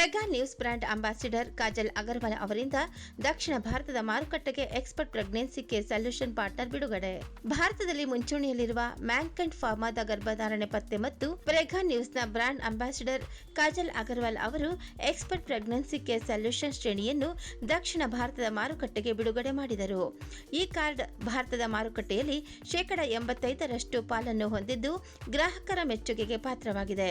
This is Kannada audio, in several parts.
Prega News brand ambassador Kajal Agarwal ಅವರಿಂದ ದಕ್ಷಿಣ ಭಾರತದ ಮಾರುಕಟ್ಟೆಗೆ expert pregnancy care solution partner ಬಿಡುಗಡೆ. ಭಾರತದಲ್ಲಿ ಮುಂಚೂಣಿಯಲ್ಲಿರುವ ಮ್ಯಾಂಕಂಡ್ ಫಾರ್ಮಾದ ಗರ್ಭಧಾರಣೆ ಪತ್ತೆ ಮತ್ತು ಪ್ರೆಗಾ ನ್ಯೂಸ್ನ ಬ್ರ್ಯಾಂಡ್ ಅಂಬಾಸಿಡರ್ ಕಾಜಲ್ ಅಗರ್ವಾಲ್ ಅವರು ಎಕ್ಸ್ಪರ್ಟ್ ಪ್ರೆಗ್ನೆನ್ಸಿ ಕೇರ್ ಸೊಲ್ಯೂಷನ್ ಶ್ರೇಣಿಯನ್ನು ದಕ್ಷಿಣ ಭಾರತದ ಮಾರುಕಟ್ಟೆಗೆ ಬಿಡುಗಡೆ ಮಾಡಿದರು. ಈ ಕಾರ್ಡ್ ಭಾರತದ ಮಾರುಕಟ್ಟೆಯಲ್ಲಿ ಶೇಕಡ ಎಂಬತ್ತೈದರಷ್ಟು ಪಾಲನ್ನು ಹೊಂದಿದ್ದು ಗ್ರಾಹಕರ ಮೆಚ್ಚುಗೆಗೆ ಪಾತ್ರವಾಗಿದೆ.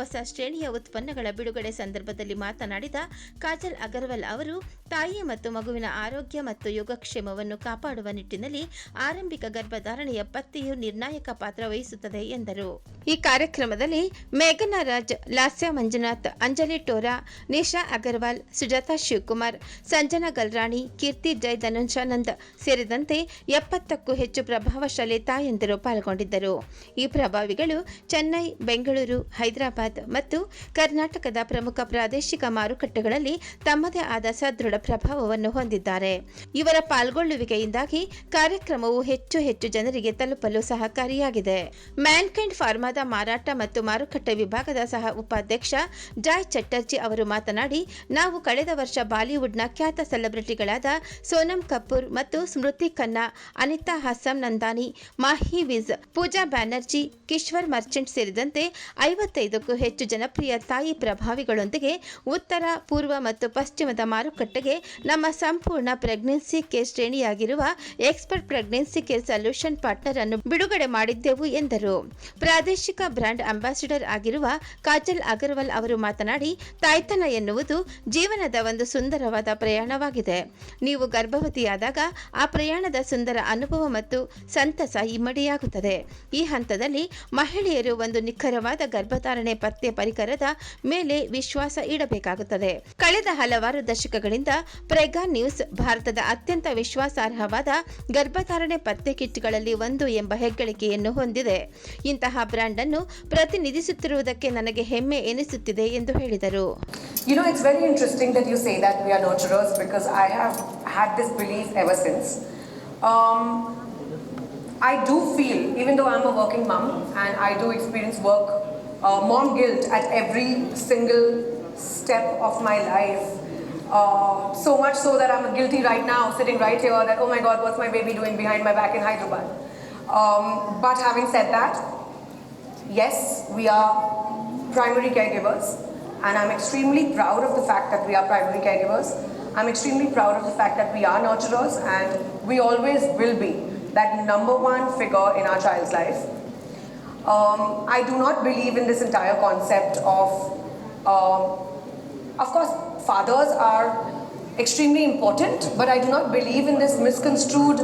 ಹೊಸ ಶ್ರೇಣಿಯ ಉತ್ಪನ್ನಗಳ ಬಿಡುಗಡೆ ಸಂದರ್ಭದಲ್ಲಿ ಮಾತನಾಡಿದ ಕಾಜಲ್ ಅಗರ್ವಾಲ್ ಅವರು, ತಾಯಿ ಮತ್ತು ಮಗುವಿನ ಆರೋಗ್ಯ ಮತ್ತು ಯೋಗಕ್ಷೇಮವನ್ನು ಕಾಪಾಡುವ ನಿಟ್ಟಿನಲ್ಲಿ ಆರಂಭಿಕ ಗರ್ಭಧಾರಣೆಯ ಪತ್ತೆಯು ನಿರ್ಣಾಯಕ ಪಾತ್ರ ವಹಿಸುತ್ತದೆ ಎಂದರು. ಈ ಕಾರ್ಯಕ್ರಮದಲ್ಲಿ ಮೇಘನಾ ರಾಜ್, ಲಾಸ್ಯ ಮಂಜುನಾಥ್, ಅಂಜಲಿ ಟೋರಾ, ನಿಶಾ ಅಗರ್ವಾಲ್, ಸುಜಾತಾ ಶಿವಕುಮಾರ್, ಸಂಜನಾ ಗಲ್ರಾಣಿ, ಕೀರ್ತಿ ಜೈ ಧನುಷಾನಂದ್ ಸೇರಿದಂತೆ ಎಪ್ಪತ್ತಕ್ಕೂ ಹೆಚ್ಚು ಪ್ರಭಾವಶಾಲಿ ತಾಯಂದಿರು ಪಾಲ್ಗೊಂಡಿದ್ದರು. ಈ ಪ್ರಭಾವಿಗಳು ಚೆನ್ನೈ, ಬೆಂಗಳೂರು, ಹೈದರಾಬಾದ್ ಮತ್ತು ಕರ್ನಾಟಕದ ಪ್ರಮುಖ ಪ್ರಾದೇಶಿಕ ಮಾರುಕಟ್ಟೆಗಳಲ್ಲಿ ತಮ್ಮದೇ ಆದ ಸದೃಢ ಪ್ರಭಾವವನ್ನು ಹೊಂದಿದ್ದಾರೆ. ಇವರ ಪಾಲ್ಗೊಳ್ಳುವಿಕೆಯಿಂದಾಗಿ ಕಾರ್ಯಕ್ರಮವು ಹೆಚ್ಚು ಹೆಚ್ಚು ಜನರಿಗೆ ತಲುಪಲು ಸಹಕಾರಿಯಾಗಿದೆ. ಮ್ಯಾನ್ಕೈಂಡ್ ಫಾರ್ಮಾದ ಮಾರಾಟ ಮತ್ತು ಮಾರುಕಟ್ಟೆ ವಿಭಾಗದ ಸಹ ಉಪಾಧ್ಯಕ್ಷ ಜಾಯ್ ಚಟರ್ಜಿ ಅವರು ಮಾತನಾಡಿ, ನಾವು ಕಳೆದ ವರ್ಷ ಬಾಲಿವುಡ್ನ ಖ್ಯಾತ ಸೆಲೆಬ್ರಿಟಿಗಳಾದ ಸೋನಂ ಕಪೂರ್ ಮತ್ತು ಸ್ಮೃತಿ ಖನ್ನಾ, ಅನಿತಾ ಹಸನ್ ನಂದಾನಿ, ಮಾಹಿ ವಿಜ್, ಪೂಜಾ ಬ್ಯಾನರ್ಜಿ, ಕಿಶ್ವರ್ ಮರ್ಚೆಂಟ್ ಸೇರಿದಂತೆ ಐವತ್ತೈದಕ್ಕೂ ಹೆಚ್ಚು ಜನಪ್ರಿಯ ತಾಯಿ ಪ್ರಭಾವಿಗಳೊಂದಿಗೆ ಉತ್ತರ, ಪೂರ್ವ ಮತ್ತು ಪಶ್ಚಿಮದ ಮಾರುಕಟ್ಟೆಗೆ ನಮ್ಮ ಸಂಪೂರ್ಣ pregnancy care ಶ್ರೇಣಿಯಾಗಿರುವ expert pregnancy care solution partner ಅನ್ನು ಬಿಡುಗಡೆ ಮಾಡಿದ್ದೆವು ಎಂದರು. ಪ್ರಾದೇಶಿಕ ಬ್ರ್ಯಾಂಡ್ ಅಂಬಾಸಿಡರ್ ಆಗಿರುವ ಕಾಜಲ್ ಅಗರ್ವಾಲ್ ಅವರು ಮಾತನಾಡಿ, ತಾಯ್ತನ ಎನ್ನುವುದು ಜೀವನದ ಒಂದು ಸುಂದರವಾದ ಪ್ರಯಾಣವಾಗಿದೆ. ನೀವು ಗರ್ಭವತಿಯಾದಾಗ ಆ ಪ್ರಯಾಣದ ಸುಂದರ ಅನುಭವ ಮತ್ತು ಸಂತಸ ಇಮ್ಮಡಿಯಾಗುತ್ತದೆ. ಈ ಹಂತದಲ್ಲಿ ಮಹಿಳೆಯರು ಒಂದು ನಿಖರವಾದ ಗರ್ಭಧಾರಣೆ ಪತ್ತೆ ಪರಿಕರದ ಮೇಲೆ ವಿಶ್ವಾಸ ಇಡಬೇಕಾಗುತ್ತದೆ ಕಳೆದ ಹಲವಾರು ದಶಕಗಳಿಂದ ಪ್ರೆಗಾ ನ್ಯೂಸ್ ಭಾರತದ ಅತ್ಯಂತ ವಿಶ್ವಾಸಾರ್ಹವಾದ ಗರ್ಭಧಾರಣೆ ಪತ್ತೆ ಕಿಟ್ಗಳಲ್ಲಿ ಒಂದು ಎಂಬ ಹೆಗ್ಗಳಿಕೆಯನ್ನು ಹೊಂದಿದೆ ಇಂತಹ ಬ್ರ್ಯಾಂಡ್ ಅನ್ನು ಪ್ರತಿನಿಧಿಸುತ್ತಿರುವುದಕ್ಕೆ ನನಗೆ ಹೆಮ್ಮೆ ಎನಿಸುತ್ತಿದೆ ಎಂದು ಹೇಳಿದರು You know, it's very interesting that you say that we are nurturers because I have had this belief ever since. Um, I do feel, even though I'm a working mom and I do experience work, uh, mom guilt at every single step of my life. Uh, so much so that I'm guilty right now, sitting right here, that oh my god, what's my baby doing behind my back in Hyderabad? Um, but having said that, yes, we are primary caregivers, and I'm extremely proud of the fact that we are primary caregivers. I'm extremely proud of the fact that we are nurturers, and we always will be that number one figure in our child's life. Um, I do not believe in this entire concept of, um, of course, fathers are extremely important, but I do not believe in this misconstrued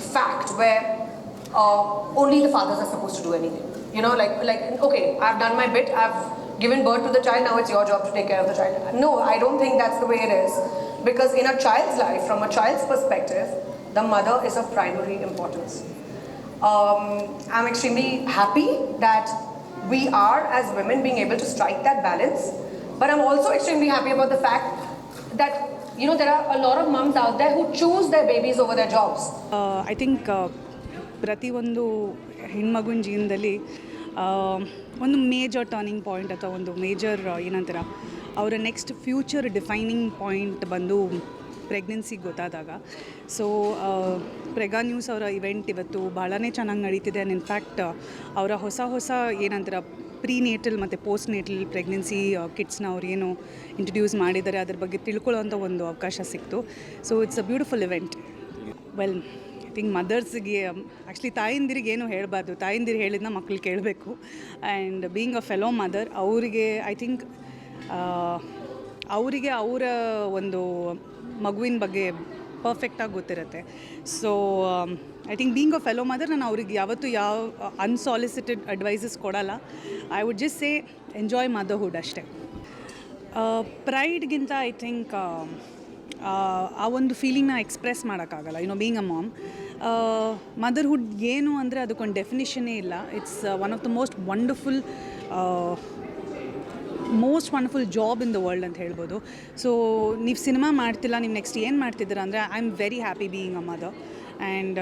fact where uh, only the fathers are supposed to do anything. You know, like, like okay, I've done my bit, I've given birth to the child, now it's your job to take care of the child. No, I don't think that's the way it is. Because in a child's life, from a child's perspective, the mother is of primary importance. Um, I'm extremely happy that we are, as women, being able to strike that balance. But I'm also extremely happy about the fact that, you know, there are a lot of moms out there who choose their babies over their jobs. Uh, I think ಪ್ರತಿಯೊಂದು ಹೆಣ್ಮಗುವಿನ ಜೀವನದಲ್ಲಿ ಒಂದು ಮೇಜರ್ ಟರ್ನಿಂಗ್ ಪಾಯಿಂಟ್ ಅಥವಾ ಒಂದು ಮೇಜರ್ ಏನಂತೀರ ಅವರ ನೆಕ್ಸ್ಟ್ ಫ್ಯೂಚರ್ ಡಿಫೈನಿಂಗ್ ಪಾಯಿಂಟ್ ಬಂದು ಪ್ರೆಗ್ನೆನ್ಸಿಗೆ ಗೊತ್ತಾದಾಗ. ಸೊ ಪ್ರೆಗಾ ನ್ಯೂಸ್ ಅವರ ಇವೆಂಟ್ ಇವತ್ತು ಭಾಳನೇ ಚೆನ್ನಾಗಿ ನಡೀತಿದೆ ಆ್ಯಂಡ್ ಇನ್ಫ್ಯಾಕ್ಟ್ ಅವರ ಹೊಸ ಹೊಸ ಏನಂತಾರೆ ಪ್ರೀ ನೇಟಲ್ ಮತ್ತು ಪೋಸ್ಟ್ ನೇಟಲ್ ಪ್ರೆಗ್ನೆನ್ಸಿ ಕಿಟ್ಸ್ನ ಅವ್ರು ಏನು ಇಂಟ್ರಡ್ಯೂಸ್ ಮಾಡಿದ್ದಾರೆ. ಅದ್ರ ಬಗ್ಗೆ ತಿಳ್ಕೊಳ್ಳೋಂಥ ಒಂದು ಅವಕಾಶ ಸಿಕ್ತು. So it's a beautiful event well I think ಮದರ್ಸ್ಗೆ actually ತಾಯಿಂದಿರಿಗೆ ಏನು ಹೇಳಬಾರ್ದು. ತಾಯಿಂದಿರು ಹೇಳಿದ್ನ ಮಕ್ಳು ಕೇಳಬೇಕು. And being a fellow mother ಅವರಿಗೆ ಐ ಥಿಂಕ್ ಅವರಿಗೆ ಅವರ ಒಂದು ಮಗುವಿನ ಬಗ್ಗೆ ಪರ್ಫೆಕ್ಟಾಗಿ ಗೊತ್ತಿರುತ್ತೆ. So I think being a fellow mother ನಾನು ಅವ್ರಿಗೆ ಯಾವತ್ತೂ ಯಾವ ಅನ್ಸಾಲಿಸಿಟೆಡ್ ಅಡ್ವೈಸಸ್ ಕೊಡಲ್ಲ. I would just say enjoy motherhood ಅಷ್ಟೇ. ಪ್ರೈಡ್ಗಿಂತ ಐ ಥಿಂಕ್ ಆ ಒಂದು ಫೀಲಿಂಗ್ನ ಎಕ್ಸ್ಪ್ರೆಸ್ ಮಾಡೋಕ್ಕಾಗಲ್ಲ. You know being a mom motherhood ಏನು ಅಂದರೆ ಅದಕ್ಕೊಂದು ಡೆಫಿನಿಷನ್ನೇ ಇಲ್ಲ. It's one of the most wonderful most wonderful job in the world ಅಂತ ಹೇಳ್ಬೋದು. ಸೊ ನೀವು ಸಿನಿಮಾ ಮಾಡ್ತಿಲ್ಲ, ನೀವು ನೆಕ್ಸ್ಟ್ ಏನು ಮಾಡ್ತಿದ್ದೀರಾ ಅಂದರೆ I am very happy being a mother and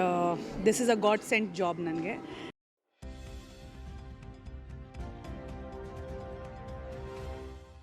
this is a God sent job ನನಗೆ.